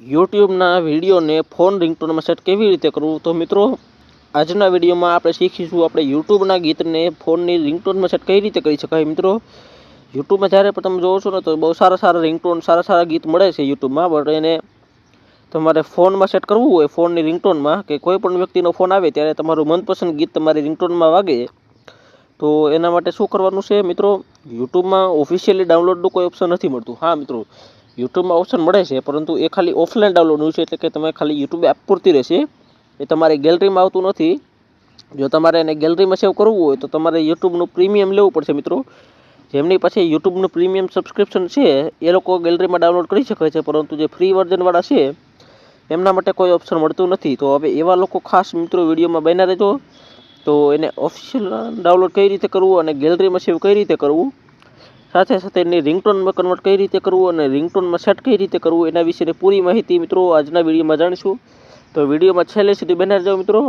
યુટ્યુબના વિડીયોને phone રિંગટોનમાં set કેવી રીતે કરવું? તો મિત્રો, આજના વિડીયોમાં આપણે શીખીશું આપણે યુટ્યુબના ગીતને ફોનની રિંગટોનમાં સેટ કઈ રીતે કરી શકાય મિત્રો? યુટ્યુબમાં જ્યારે પણ તમે જોવો છો ને, તો બહુ સારા સારા રિંગટોન, સારા સારા ગીત મળે છે યુટ્યુબમાં, બટ એને તમારે ફોનમાં સેટ કરવું હોય, ફોનની રિંગટોનમાં, કે કોઈ પણ વ્યક્તિનો ફોન આવે ત્યારે તમારું મનપસંદ ગીત તમારી રિંગટોનમાં વાગે. તો એના માટે શું કરવાનું છે મિત્રો? યુટ્યુબમાં ઓફિશિયલી ડાઉનલોડનું કોઈ ઓપ્શન નથી મળતું. હા મિત્રો યુટ્યુબમાં ઓપ્શન મળે છે, પરંતુ એ ખાલી ઓફલાઈન ડાઉનલોડનું છે, એટલે કે તમે ખાલી યુટ્યુબ એપ પૂરતી રહેશે. એ તમારી ગેલેરીમાં આવતું નથી. જો તમારે એને ગેલેરીમાં સેવ કરવું હોય, તો તમારે યુટ્યુબનું પ્રીમિયમ લેવું પડશે મિત્રો. જેમની પાસે યુટ્યુબનું પ્રીમિયમ સબસ્ક્રિપ્શન છે, એ લોકો ગેલેરીમાં ડાઉનલોડ કરી શકે છે, પરંતુ જે ફ્રી વર્ઝનવાળા છે, એમના માટે કોઈ ઓપ્શન મળતું નથી. તો હવે એવા લોકો ખાસ મિત્રો વિડીયોમાં બન્યા રહેજો. તો એને ઓફિશિયલ ડાઉનલોડ કઈ રીતે કરવું અને ગેલેરીમાં સેવ કઈ રીતે કરવું સાથે સાથે એની રિંગટોનમાં કન્વર્ટ કઈ રીતે કરવું અને રિંગટોનમાં સેટ કઈ રીતે કરવું એના વિશેની પૂરી માહિતી મિત્રો આજના વિડીયોમાં જાણીશું. તો વિડીયોમાં છેલ્લે સુધી બન્યા જાઓ મિત્રો.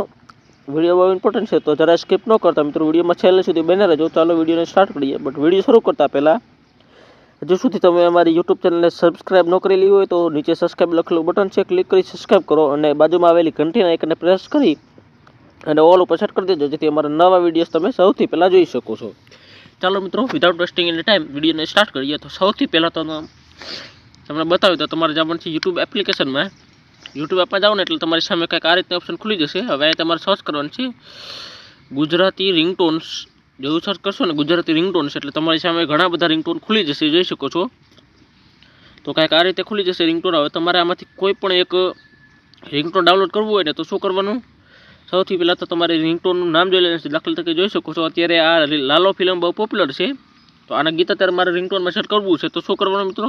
વીડિયો બહુ ઇમ્પોર્ટન્ટ છે, તો જરા સ્કીપ ન કરતા મિત્રો. વિડીયોમાં છેલ્લે સુધી બને રહેજો. ચાલો વિડીયોને સ્ટાર્ટ કરીએ. બટ વીડિયો શરૂ કરતા પહેલાં, હજુ સુધી તમે અમારી યુટ્યુબ ચેનલને સબસ્ક્રાઇબ ન કરેલી હોય તો નીચે સબસ્ક્રાઇબ લખેલું બટન છે ક્લિક કરી સબસ્ક્રાઇબ કરો અને બાજુમાં આવેલી ઘંટીના આઇકનને પ્રેસ કરી અને ઓલ ઉપર સેટ કરી દેજો, જેથી અમારા નવા વિડીયોઝ તમે સૌથી પહેલાં જોઈ શકો છો. ચાલો મિત્રો વિધાઉટ વેસ્ટિંગ એની ટાઈમ વિડીયોને સ્ટાર્ટ કરીએ. તો સૌથી પહેલાં તો તમને બતાવ્યું તો તમારે જવાનું છે યુટ્યુબ એપ્લિકેશનમાં યુટ્યુબ એપમાં જાઓ ને એટલે તમારી સામે કંઈક આ રીતના ઓપ્શન ખુલી જશે. હવે અહીં તમારે સર્ચ કરવાનું છે ગુજરાતી રિંગટોન્સ જેવું સર્ચ કરશો ને ગુજરાતી રિંગટોન્સ એટલે તમારી સામે ઘણા બધા રિંગટોન ખુલી જશે, જોઈ શકો છો. તો કાંઈક આ રીતે ખુલી જશે રિંગટોન હવે તમારે આમાંથી કોઈ પણ એક રિંગટોન ડાઉનલોડ કરવું હોય ને તો શું કરવાનું? સૌથી પહેલાં તો તમારે રિંગટોનનું નામ જોઈ લેશે દાખલા તરીકે જોઈ શકો છો. અત્યારે આ લાલો ફિલ્મ બહુ પોપ્યુલર છે. તો આના ગીત અત્યારે મારે રિંગટોનમાં સેટ કરવું છે. તો શું કરવાનું મિત્રો?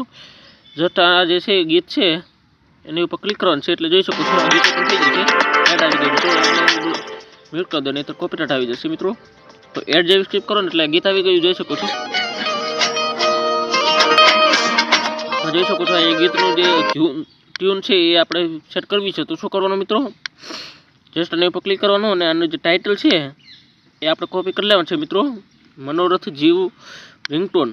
જસ્ટ આ જે છે ગીત છે, એની ઉપર ક્લિક કરવાનું છે એટલે જોઈ શકો છો. ગીત થઈ આવી મ્યુટ કરી દો, નહીં તો કોપીરાઇટ આવી જશે મિત્રો. તો એડ જેવી સ્કીપ કરો ને એટલે ગીત આવી ગયું, જોઈ શકો છો. જોઈ શકો છો એ ગીતનું જે ટ્યુન છે એ આપણે સેટ કરવી છે. તો શું કરવાનું મિત્રો? જસ્ટ આની ઉપર ક્લિક કરવાનું અને આનું જે ટાઇટલ છે, એ આપણે કોપી કરી લેવાનું છે મિત્રો. મનોરથ જીવ રિંગટોન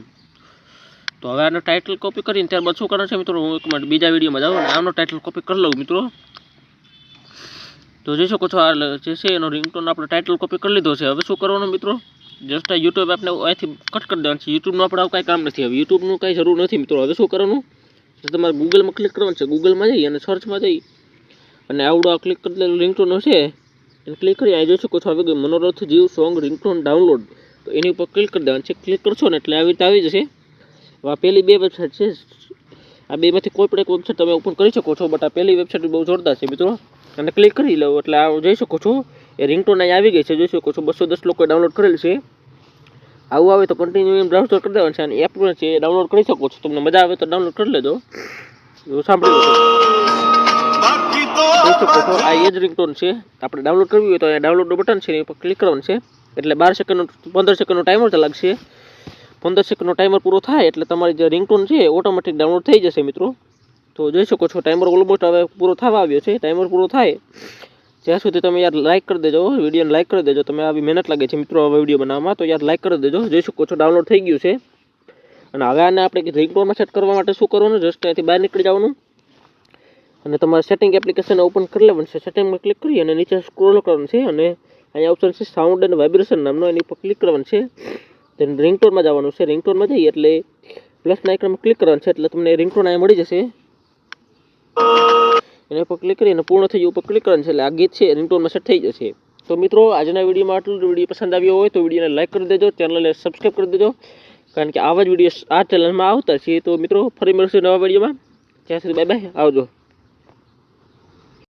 તો હવે આનું ટાઇટલ કોપી કરીને ત્યારબાદ શું કરવાનું છે મિત્રો? હું એક મિનિટ બીજા વિડીયોમાં જાઉં અને આનો ટાઇટલ કોપી કરી લઉં મિત્રો. તો જોઈ શકો છો, આ જે છે એનો રિંગટોન આપણે ટાઇટલ કોપી કરી લીધો છે. હવે શું કરવાનું મિત્રો? જસ્ટ યુટ્યુબ આપણે અહીંથી કટ કરી દેવાનું છે. યુટ્યુબનું આપણે કાંઈ કામ નથી. હવે યુટ્યુબનું કાંઈ જરૂર નથી મિત્રો. હવે શું કરવાનું? તમારે ગૂગલમાં ક્લિક કરવાનું છે. ગૂગલમાં જઈ અને સર્ચમાં જઈ અને આવડો આ ક્લિક કરી રિંગટોન છે એને ક્લિક કરી જોઈ શકો છો આવી ગયું મનોરથ જીવ સોંગ રિંગટોન ડાઉનલોડ તો એની ઉપર ક્લિક કરી દેવાનું છે. ક્લિક કરશો ને એટલે આવી રીતે આવી જશે. આ પહેલી બે વેબસાઇટ છે. આ બેમાંથી કોઈ પણ એક વેબસાઇટ તમે ઓપન કરી શકો છો બટ આ પહેલી વેબસાઇટ બહુ જોરદાર છે મિત્રો. અને ક્લિક કરી લો, એટલે આ જોઈ શકો છો. એ રિંગટોન અહીં આવી ગઈ છે, જોઈ શકો છો. બસો દસ લોકોએ ડાઉનલોડ કરેલ છે. આવું આવે તો કન્ટિન્યુ એમ બ્રાઉઝર કરી દેવાનું છે, અને એપ પણ છે ડાઉનલોડ કરી શકો છો. તમને મજા આવે તો ડાઉનલોડ કરી લેજો. સાંભળી આ એ જ રિંગટોન છે. આપણે ડાઉનલોડ કરવી હોય તો અહીંયા ડાઉનલોડનું બટન છે એની ઉપર ક્લિક કરવાનું છે. એટલે બાર સેકન્ડનો પંદર સેકન્ડનો ટાઈમર લાગશે પંદર સેકન્ડનો ટાઈમર પૂરો થાય એટલે તમારી જે રિંગટોન છે ઓટોમેટિક ડાઉનલોડ થઈ જશે મિત્રો. તો જોઈ શકો છો ટાઈમર ઓલમોસ્ટ હવે પૂરો થવા આવ્યો છે. ટાઈમર પૂરો થાય. જ્યાં સુધી તમે યાર લાઇક કરી દેજો વિડીયોને લાઇક કરી દેજો. તમે આવી મહેનત લાગે છે મિત્રો હવે વીડિયો બનાવવામાં તો યાર લાઇક કરી દેજો. જોઈ શકો છો ડાઉનલોડ થઈ ગયું છે. અને હવે આને આપણે રિંગટોનમાં સેટ કરવા માટે શું કરવાનું? જસ્ટ ત્યાંથી બહાર નીકળી જવાનું. અને તમારે સેટિંગ એપ્લિકેશન ઓપન કરી લેવાનું છે. સેટિંગમાં ક્લિક કરી અને નીચે સ્ક્રોલ કરવાનું છે અને અહીંયા ઓપ્શન છે સાઉન્ડ અને વાઇબ્રેશન નામનો, એની ઉપર ક્લિક કરવાનું છે. Then રિંગટોનમાં જવાનું છે. રિંગટોનમાં જઈએ એટલે પ્લસના આઇકનમાં ક્લિક કરવાનું છે એટલે તમને રિંગટોન અહીંયા મળી જશે. એના ઉપર ક્લિક કરીને પૂર્ણ થઈ ઉપર ક્લિક કરવાનું છે એટલે આ ગીત છે રિંગટોનમાં સેટ થઈ જશે. તો મિત્રો, આજના વિડીયોમાં આટલું વીડિયો પસંદ આવ્યો હોય તો વિડીયોને લાઇક કરી દેજો ચેનલને સબસ્ક્રાઈબ કરી દેજો. કારણ કે આવા જ વીડિયો આ ચેનલમાં આવતા છે. તો મિત્રો, ફરી મળશું નવા વિડીયોમાં. ત્યાં સુધી બાય બાય. આવજો.